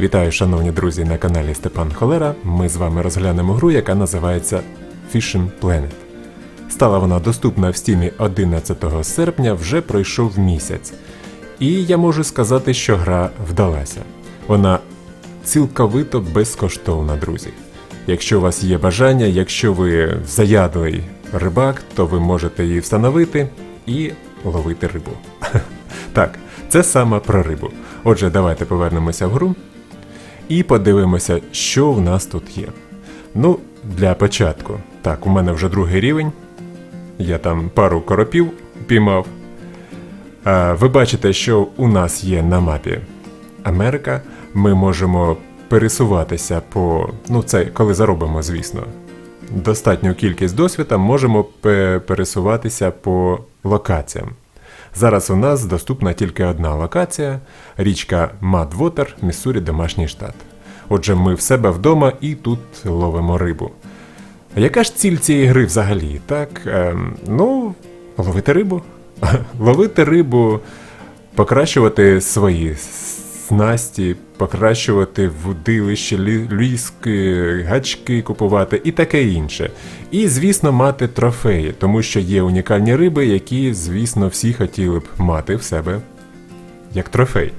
Вітаю, шановні друзі, на каналі Степан Холера. Ми з вами розглянемо гру, яка називається Fishing Planet. Стала вона доступна в стімі 11 серпня, вже пройшов місяць. І я можу сказати, що гра вдалася. Вона цілковито безкоштовна, друзі. Якщо у вас є бажання, якщо ви заядлий рибак, то ви можете її встановити і ловити рибу. Так, це саме про рибу. Отже, давайте повернемося в гру і подивимося, що в нас тут є. Ну, для початку. Так, у мене вже другий рівень. Я там пару коропів піймав. Ви бачите, що у нас є на мапі Америка. Ми можемо пересуватися по. Ну, це коли заробимо, звісно. Достатню кількість досвіда можемо пересуватися по локаціям. Зараз у нас доступна тільки одна локація річка Мадвотер, Міссурі, домашній штат. Отже, ми в себе вдома і тут ловимо рибу. Яка ж ціль цієї гри взагалі? Так, ем, ну, ловити рибу. ловити рибу, покращувати свої снасті, покращувати вудилище, ліски, гачки купувати і таке інше. І, звісно, мати трофеї, тому що є унікальні риби, які, звісно, всі хотіли б мати в себе як трофей.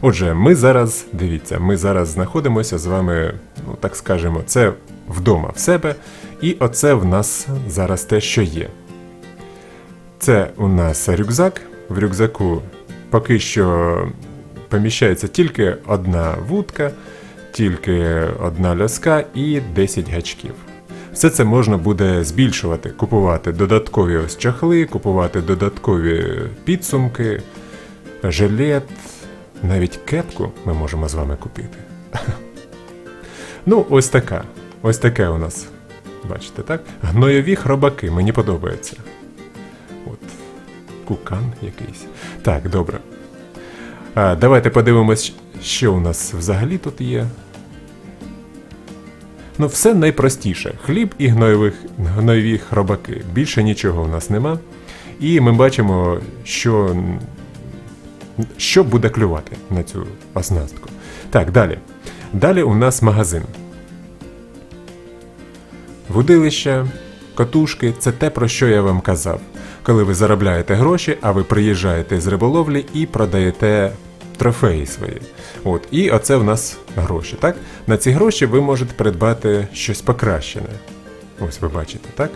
Отже, ми зараз, дивіться, ми зараз знаходимося з вами, ну так скажемо, це вдома в себе, і оце в нас зараз те, що є. Це у нас рюкзак. В рюкзаку поки що поміщається тільки одна вудка, тільки одна ляска і 10 гачків. Все це можна буде збільшувати, купувати додаткові ось чахли, купувати додаткові підсумки, жилет, навіть кепку ми можемо з вами купити. Ну, ось така. Ось таке у нас. Бачите, так? Гнойові хробаки, мені подобається. От. Кукан якийсь. Так, добре. А, давайте подивимось, що у нас взагалі тут є. Ну, все найпростіше. Хліб і гноєвих, гноєві хробаки. Більше нічого у нас нема. І ми бачимо, що, що буде клювати на цю оснастку. Так, далі. Далі у нас магазин. Вудилища, котушки це те, про що я вам казав. Коли ви заробляєте гроші, а ви приїжджаєте з риболовлі і продаєте трофеї свої. От, і оце в нас гроші. Так? На ці гроші ви можете придбати щось покращене. Ось ви бачите, так?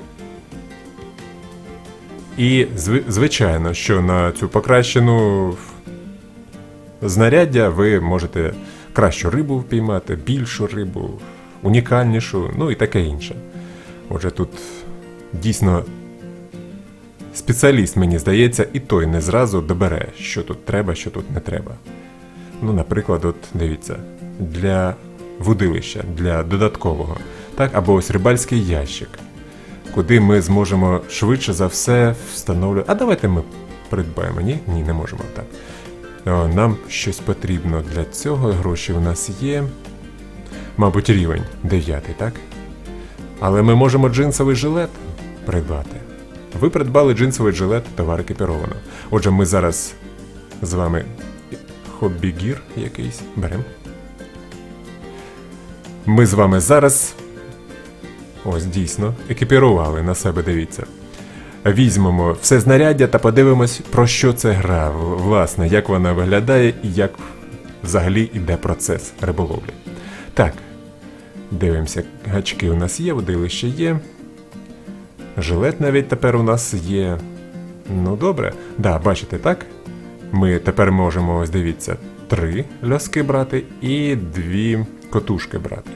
І зви- звичайно, що на цю покращену знаряддя ви можете кращу рибу впіймати, більшу рибу, унікальнішу, ну і таке інше. Отже, тут дійсно спеціаліст, мені здається, і той не зразу добере, що тут треба, що тут не треба. Ну, наприклад, от дивіться, для вудилища, для додаткового, так, або ось рибальський ящик, куди ми зможемо швидше за все встановлювати. А давайте ми придбаємо. Ні? Ні, не можемо так. Нам щось потрібно для цього. Гроші у нас є. Мабуть, рівень 9, так? Але ми можемо джинсовий жилет придбати. Ви придбали джинсовий жилет, товар екіпіровано. Отже, ми зараз з вами хоббі-гір якийсь беремо. Ми з вами зараз. Ось дійсно, екіпірували на себе, дивіться. Візьмемо все знаряддя та подивимось, про що це гра, власне, як вона виглядає і як взагалі йде процес риболовлі. Так, дивимося, гачки у нас є, водилище є. Жилет навіть тепер у нас є. Ну добре. Да, бачите, так? Ми тепер можемо, ось дивіться, три ляски брати і дві котушки брати.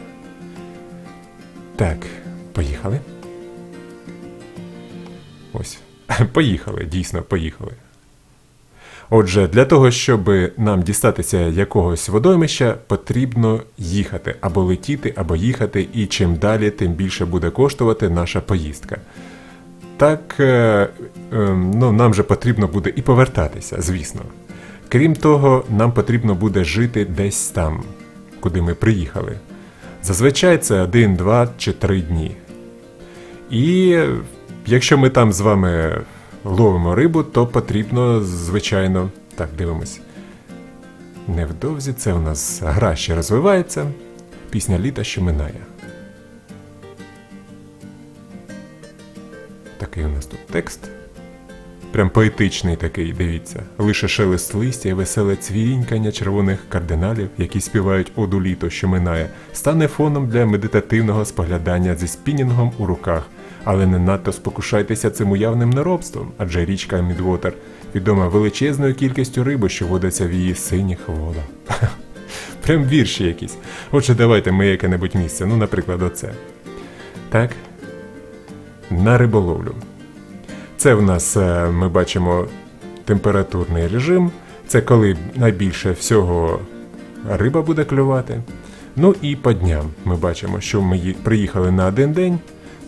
Так, поїхали. Ось. Поїхали, дійсно, поїхали. Отже, для того, щоб нам дістатися якогось водоймища, потрібно їхати або летіти, або їхати, і чим далі, тим більше буде коштувати наша поїздка. Так, е, е, ну, нам же потрібно буде і повертатися, звісно. Крім того, нам потрібно буде жити десь там, куди ми приїхали. Зазвичай це один, два чи три дні. І якщо ми там з вами ловимо рибу, то потрібно, звичайно, так, дивимось. Невдовзі це у нас гра ще розвивається. Пісня літа, що минає. Такий у нас тут текст. Прям поетичний такий, дивіться. Лише шелест листя і веселе цвірінькання червоних кардиналів, які співають оду літо, що минає, стане фоном для медитативного споглядання зі спінінгом у руках. Але не надто спокушайтеся цим уявним неробством, адже річка Мідвотер відома величезною кількістю риби, що водиться в її синіх водах. Прям вірші якісь. Отже, давайте ми яке-небудь місце, ну, наприклад, оце. Так. На риболовлю. Це в нас е, ми бачимо температурний режим. Це коли найбільше всього риба буде клювати. Ну і по дням ми бачимо, що ми приїхали на один день.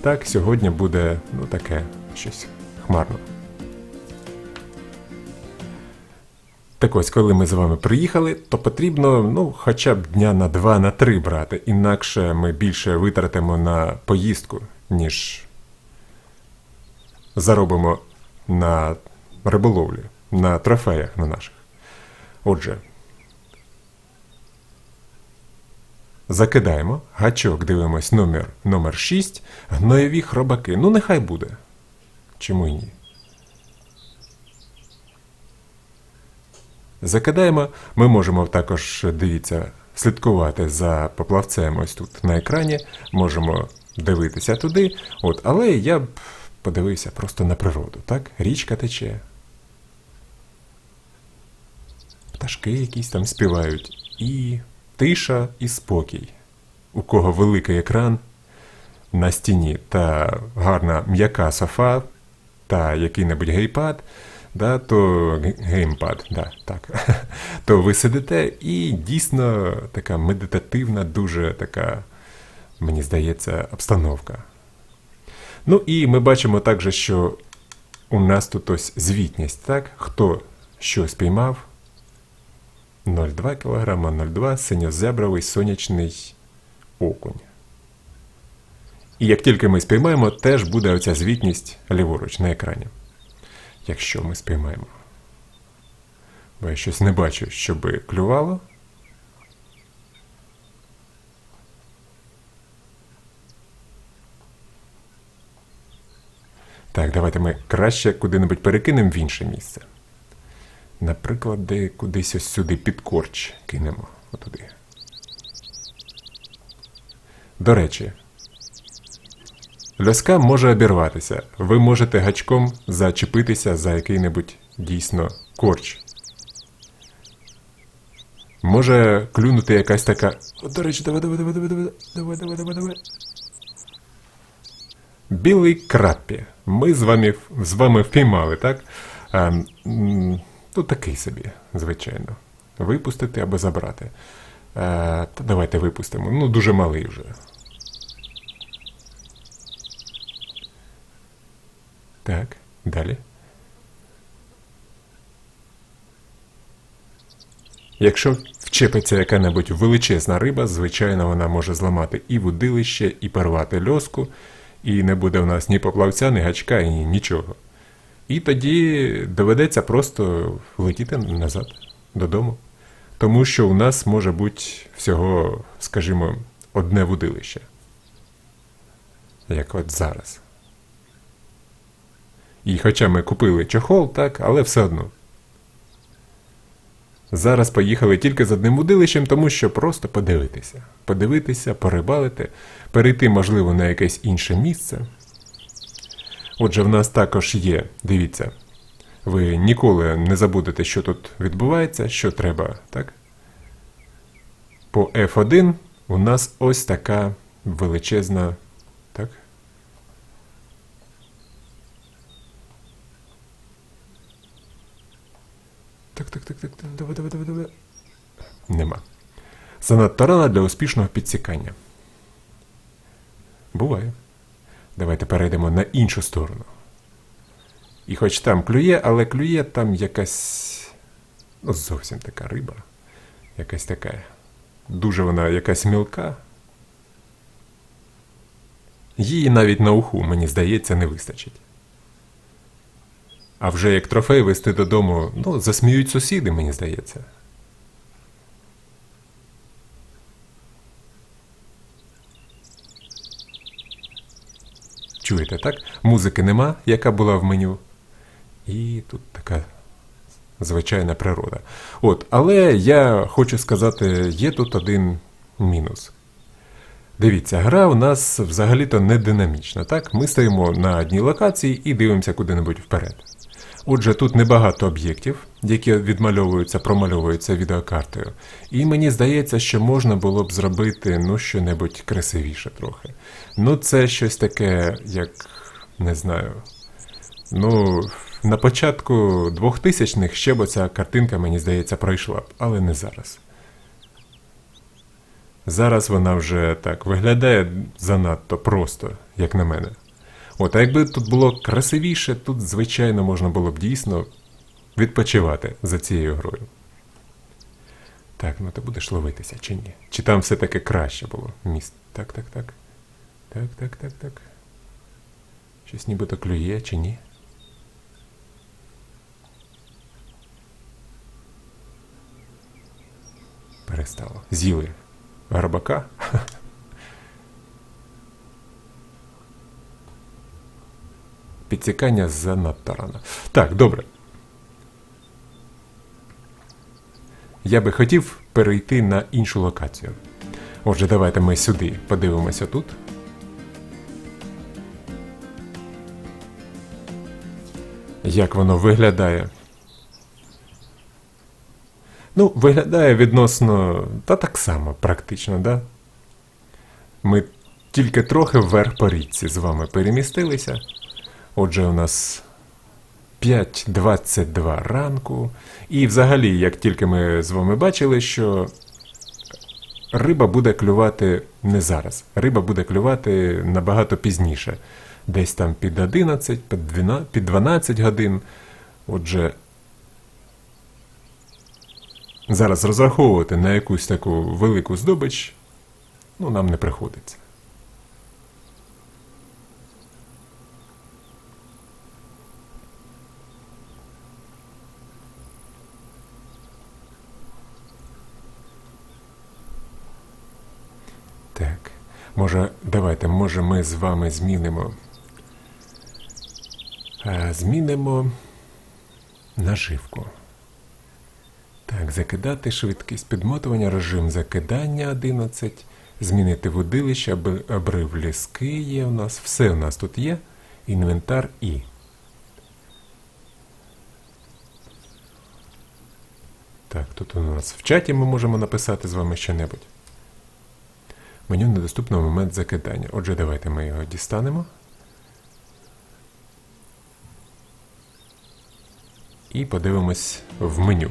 Так, сьогодні буде ну, таке щось хмарно. Так ось, коли ми з вами приїхали, то потрібно ну, хоча б дня на два, на три брати, інакше ми більше витратимо на поїздку, ніж заробимо на риболовлі, на трофеях на наших. Отже, закидаємо, гачок дивимось номер, номер 6, гноєві хробаки. Ну, нехай буде. Чому й ні? Закидаємо, ми можемо також, дивіться, слідкувати за поплавцем ось тут на екрані, можемо дивитися туди. От, але я б подивився просто на природу, так? Річка тече. Пташки якісь там співають. І тиша, і спокій. У кого великий екран на стіні та гарна м'яка софа та який-небудь гейпад, да, то геймпад, да, так, то ви сидите і дійсно така медитативна, дуже така, мені здається, обстановка. Ну і ми бачимо також, що у нас тут ось звітність, так? Хто що спіймав? 0,2 кг, 0,2 синьозебровий сонячний окунь. І як тільки ми спіймаємо, теж буде оця звітність ліворуч на екрані. Якщо ми спіймаємо. Бо я щось не бачу, щоб клювало. Так, давайте ми краще куди-небудь перекинемо в інше місце. Наприклад, де кудись ось сюди під корч кинемо. Отуди. До речі, ляска може обірватися. Ви можете гачком зачепитися за який-небудь дійсно корч. Може клюнути якась така. О, до речі, давай, давай, давай, давай, давай, давай, давай, давай, давай. Білий краппі. Ми з вами, з вами впіймали, так? А, м, ну, такий собі, звичайно. Випустити або забрати. А, та давайте випустимо. Ну, дуже малий вже. Так, далі. Якщо вчепиться яка-небудь величезна риба, звичайно, вона може зламати і вудилище, і порвати льоску, і не буде в нас ні поплавця, ні гачка, і нічого. І тоді доведеться просто летіти назад додому. Тому що у нас може бути всього, скажімо, одне вудилище. Як от зараз. І хоча ми купили чохол, так, але все одно. Зараз поїхали тільки з одним удилищем, тому що просто подивитися. Подивитися, порибалити, перейти, можливо, на якесь інше місце. Отже, в нас також є, дивіться, ви ніколи не забудете, що тут відбувається, що треба, так? По F1 у нас ось така величезна. Так? Так, так, давай, давай, давай, давай. Нема. Занадто рано для успішного підсікання. Буває. Давайте перейдемо на іншу сторону. І хоч там клює, але клює там якась. Ну, зовсім така риба. Якась така. Дуже вона якась мілка. Її навіть на уху, мені здається, не вистачить. А вже як трофей вести додому, ну, засміють сусіди, мені здається. Чуєте, так? Музики нема, яка була в меню. І тут така звичайна природа. От, Але я хочу сказати, є тут один мінус. Дивіться, гра у нас взагалі-то не динамічна. так? Ми стоїмо на одній локації і дивимося куди-небудь вперед. Отже, тут небагато об'єктів, які відмальовуються, промальовуються відеокартою. І мені здається, що можна було б зробити ну, що-небудь красивіше трохи. Ну, це щось таке, як не знаю. Ну, на початку 2000-х ще б ця картинка, мені здається, пройшла б, але не зараз. Зараз вона вже так виглядає занадто просто, як на мене. От, а якби тут було красивіше, тут, звичайно, можна було б дійсно відпочивати за цією грою. Так, ну ти будеш ловитися чи ні? Чи там все-таки краще було міст? Так, так, так. Так, так, так, так. Щось нібито клює чи ні? Перестало. З'їли гарбака. Підсікання занадто рано. Так, добре. Я би хотів перейти на іншу локацію. Отже, давайте ми сюди подивимося тут. Як воно виглядає? Ну, виглядає відносно. Та так само, практично, да? Ми тільки трохи вверх по річці з вами перемістилися. Отже, у нас 5.22 ранку. І взагалі, як тільки ми з вами бачили, що риба буде клювати не зараз. Риба буде клювати набагато пізніше. Десь там під 11, під 12, під 12 годин. Отже, зараз розраховувати на якусь таку велику здобич, ну, нам не приходиться. Так. Може, давайте, може, ми з вами змінимо. Змінимо наживку. Так, закидати швидкість підмотування, режим закидання 11. Змінити водилище, обрив ліски є у нас. Все у нас тут є. Інвентар і. Так, тут у нас в чаті ми можемо написати з вами що-небудь. Меню недоступно в момент закидання. Отже, давайте ми його дістанемо. І подивимось в меню.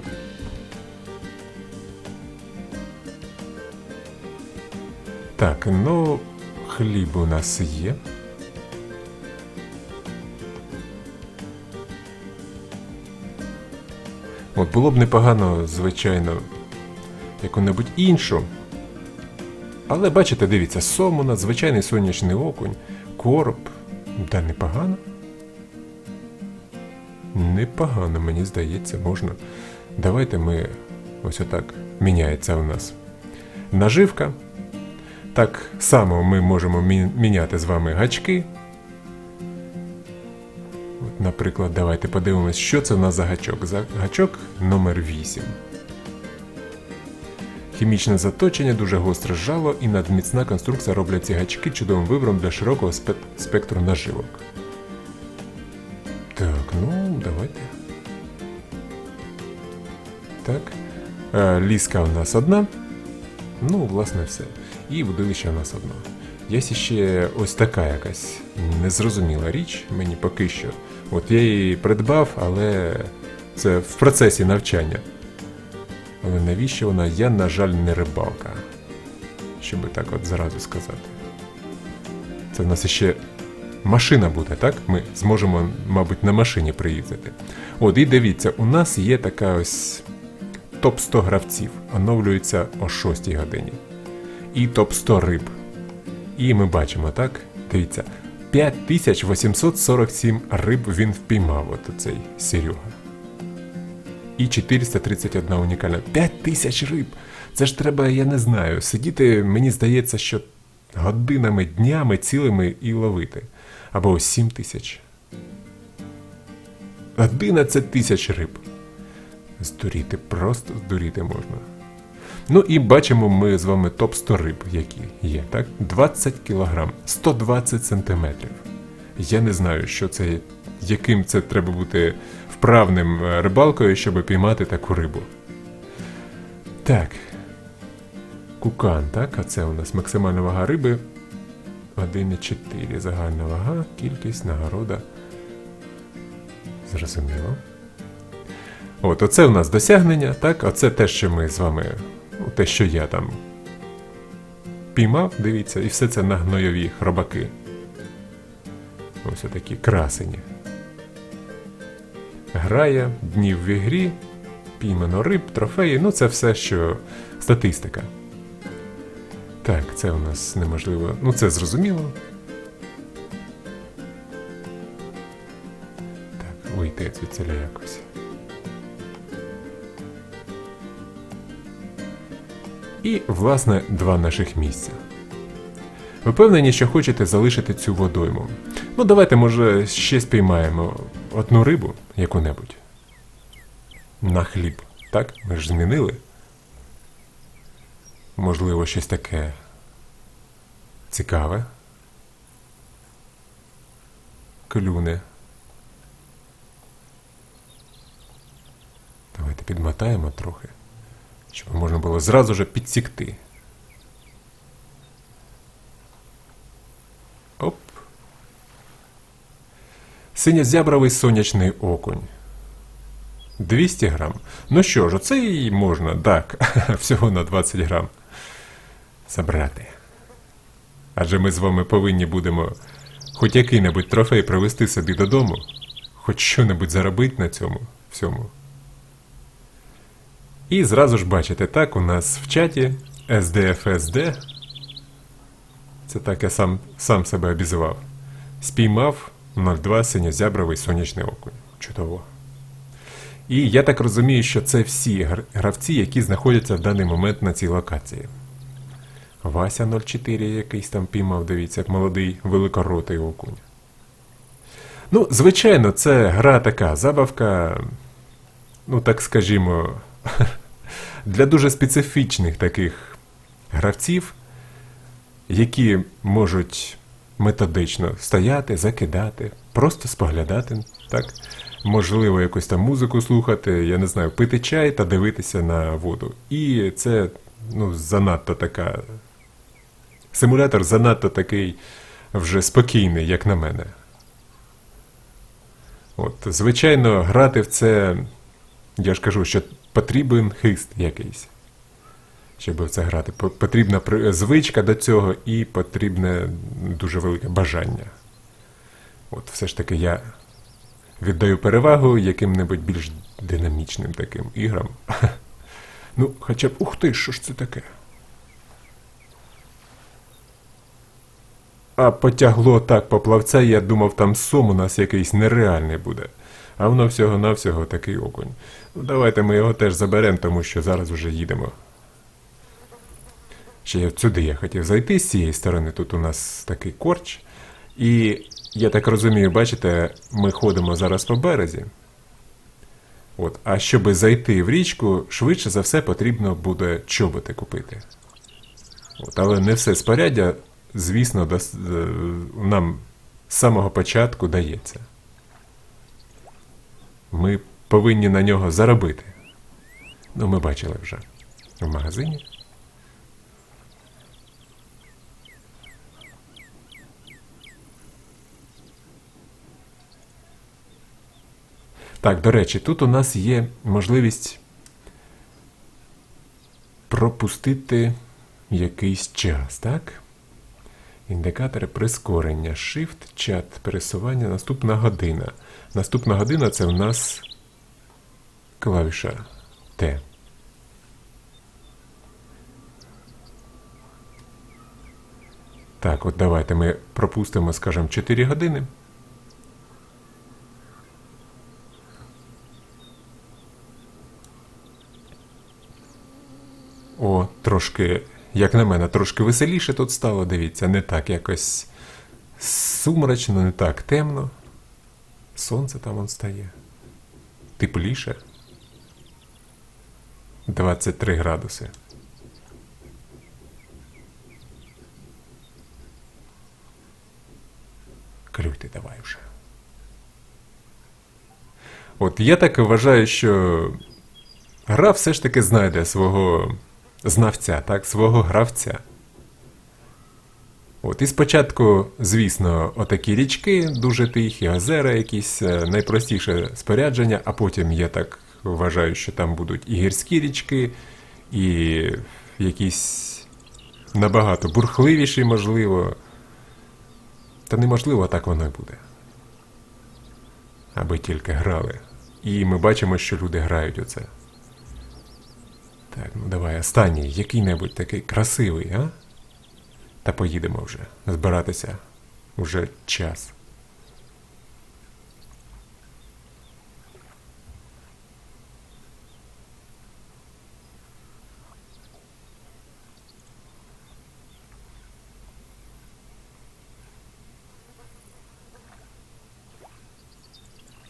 Так, ну, хліб у нас є. От було б непогано, звичайно, яку-небудь іншу. Але бачите, дивіться, сом у нас звичайний сонячний окунь, короб. Та непогано. Непогано, мені здається, можна. Давайте ми ось отак міняється у нас наживка. Так само ми можемо міняти з вами гачки. От, наприклад, давайте подивимось, що це в нас за гачок. За гачок номер 8. Хімічне заточення, дуже гостре жало і надміцна конструкція роблять ці гачки чудовим вибором для широкого спектру наживок. Так, ну, давайте. Так. Е, ліска у нас одна. Ну, власне, все. І водилище у нас одно. Є ще ось така якась незрозуміла річ, мені поки що. От я її придбав, але це в процесі навчання. Але навіщо вона? Я, на жаль, не рибалка. Щоб так от зразу сказати. Це в нас ще машина буде, так? Ми зможемо, мабуть, на машині приїздити. От, і дивіться, у нас є така ось топ-100 гравців. Оновлюється о 6 годині. І топ-100 риб. І ми бачимо, так? Дивіться, 5847 риб він впіймав, от цей Серега. І 431 унікальна. 5000 риб! Це ж треба, я не знаю, сидіти, мені здається, що годинами, днями цілими і ловити. Або 7 тисяч. 11 тисяч риб. Здуріти, просто здуріти можна. Ну і бачимо ми з вами топ-100 риб, які є, так? 20 кілограм, 120 сантиметрів. Я не знаю, що це, яким це треба бути вправним е, рибалкою, щоб піймати таку рибу. Так. Кукан, так? А це у нас максимальна вага риби 1,4. Загальна вага, кількість, нагорода. Зрозуміло. От, оце у нас досягнення, так? Оце те, що ми з вами, ну, те, що я там піймав, дивіться, і все це на гнойові хробаки. Ось такі красені. Грає, днів в ігрі, піймано риб, трофеї, ну це все, що статистика. Так, це у нас неможливо. Ну, це зрозуміло. Так, вийти звідсіля якось. І, власне, два наших місця. Впевнені, що хочете залишити цю водойму. Ну, давайте, може, ще спіймаємо одну рибу яку-небудь. На хліб. Так? Ми ж змінили. Можливо, щось таке цікаве. Клюне. Давайте підмотаємо трохи, щоб можна було зразу же підсікти. Синьозябровий сонячний окунь. 200 грам. Ну що ж, оце і можна, так, всього на 20 грам забрати. Адже ми з вами повинні будемо хоч який-небудь трофей привезти собі додому, хоч що-небудь заробити на цьому всьому. І зразу ж бачите, так, у нас в чаті SDFSD, це так я сам, сам себе обізивав, спіймав 02 синьозябровий сонячний окунь. Чудово. І я так розумію, що це всі гравці, які знаходяться в даний момент на цій локації. Вася 04 якийсь там піймав, дивіться, як молодий великоротий окунь. Ну, звичайно, це гра така забавка, ну так скажімо, для дуже специфічних таких гравців, які можуть методично стояти, закидати, просто споглядати, так? Можливо, якусь там музику слухати, я не знаю, пити чай та дивитися на воду. І це ну, занадто така. Симулятор занадто такий вже спокійний, як на мене. От, звичайно, грати в це, я ж кажу, що потрібен хист якийсь. Щоб в це грати. Потрібна звичка до цього і потрібне дуже велике бажання. От все ж таки я віддаю перевагу яким-небудь більш динамічним таким іграм. Ну, хоча б ух ти, що ж це таке? А потягло так по плавця, я думав, там сом у нас якийсь нереальний буде. А воно всього-навсього такий окунь. Ну, давайте ми його теж заберемо, тому що зараз вже їдемо. Ще я сюди я хотів зайти з цієї сторони. Тут у нас такий корч. І я так розумію, бачите, ми ходимо зараз по березі. От, а щоб зайти в річку, швидше за все потрібно буде чоботи купити. От, але не все споряддя, звісно, е, нам з самого початку дається. Ми повинні на нього заробити. Ну, ми бачили вже в магазині. Так, до речі, тут у нас є можливість пропустити якийсь час, так? Індикатори прискорення, Shift, чат, пересування, наступна година. Наступна година це у нас клавіша Т. Так, от давайте ми пропустимо, скажімо, 4 години. О, трошки як на мене, трошки веселіше тут стало, дивіться, не так якось сумрачно, не так темно. Сонце там он стає. Тепліше. 23 градуси. Клюйте давай вже. От я так вважаю, що гра все ж таки знайде свого знавця, так, свого гравця. От, і спочатку, звісно, отакі річки, дуже тихі, озера, якісь е, найпростіше спорядження, а потім я так вважаю, що там будуть і гірські річки, і якісь набагато бурхливіші, можливо. Та неможливо, так воно і буде. Аби тільки грали. І ми бачимо, що люди грають у це. Так, ну давай, останній, який-небудь такий красивий, а? Та поїдемо вже збиратися. Уже час.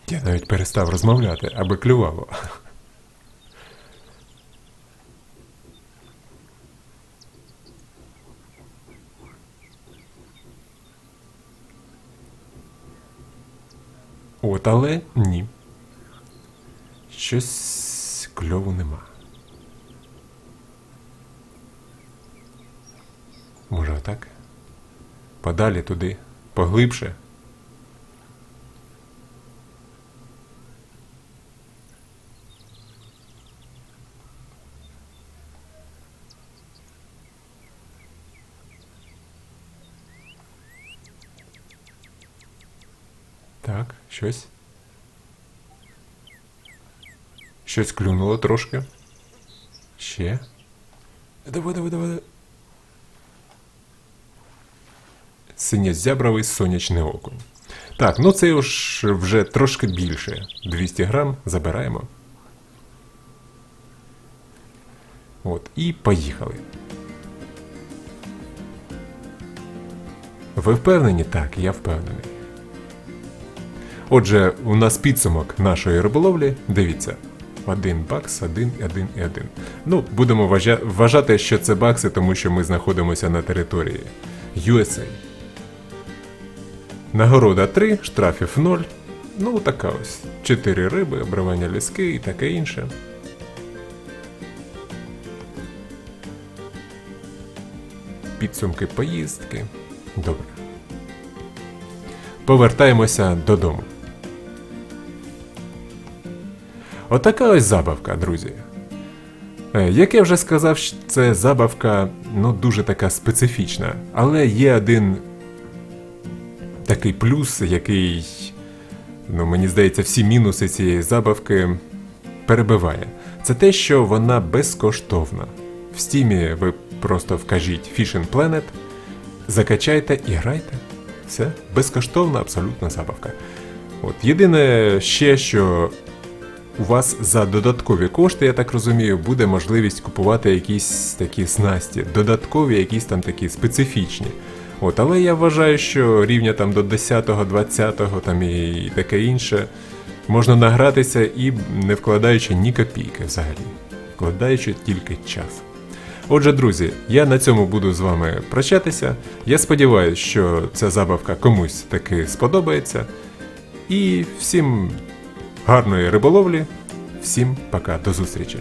Я навіть перестав розмовляти, аби клювало. От, але ні. Щось кльову нема. Може отак? Подалі туди, поглибше. Так, щось. Щось клюнуло трошки. Ще. Давай, давай, давай. Синьозябровий сонячний окунь. Так, ну це уж вже трошки більше. 200 грам забираємо. От, і поїхали. Ви впевнені? Так, я впевнений. Отже, у нас підсумок нашої риболовлі. Дивіться. Один бакс, один, один і один. Ну, будемо вважати, що це бакси, тому що ми знаходимося на території USA. Нагорода 3, штрафів 0. Ну, така ось. 4 риби, обривання ліски і таке інше. Підсумки поїздки. Добре. Повертаємося додому. Отака ось забавка, друзі. Е, Як я вже сказав, це забавка ну, дуже така специфічна. Але є один такий плюс, який, ну, мені здається, всі мінуси цієї забавки перебиває. Це те, що вона безкоштовна. В стімі ви просто вкажіть Fishing Planet, закачайте і грайте. Все, безкоштовна абсолютна забавка. От єдине ще, що у вас за додаткові кошти, я так розумію, буде можливість купувати якісь такі снасті, додаткові, якісь там такі специфічні. От, але я вважаю, що рівня там до 10-го, 20-го там і таке інше можна награтися і не вкладаючи ні копійки взагалі, вкладаючи тільки час. Отже, друзі, я на цьому буду з вами прощатися. Я сподіваюся, що ця забавка комусь таки сподобається. І всім гарної риболовлі, всім пока, до зустрічі!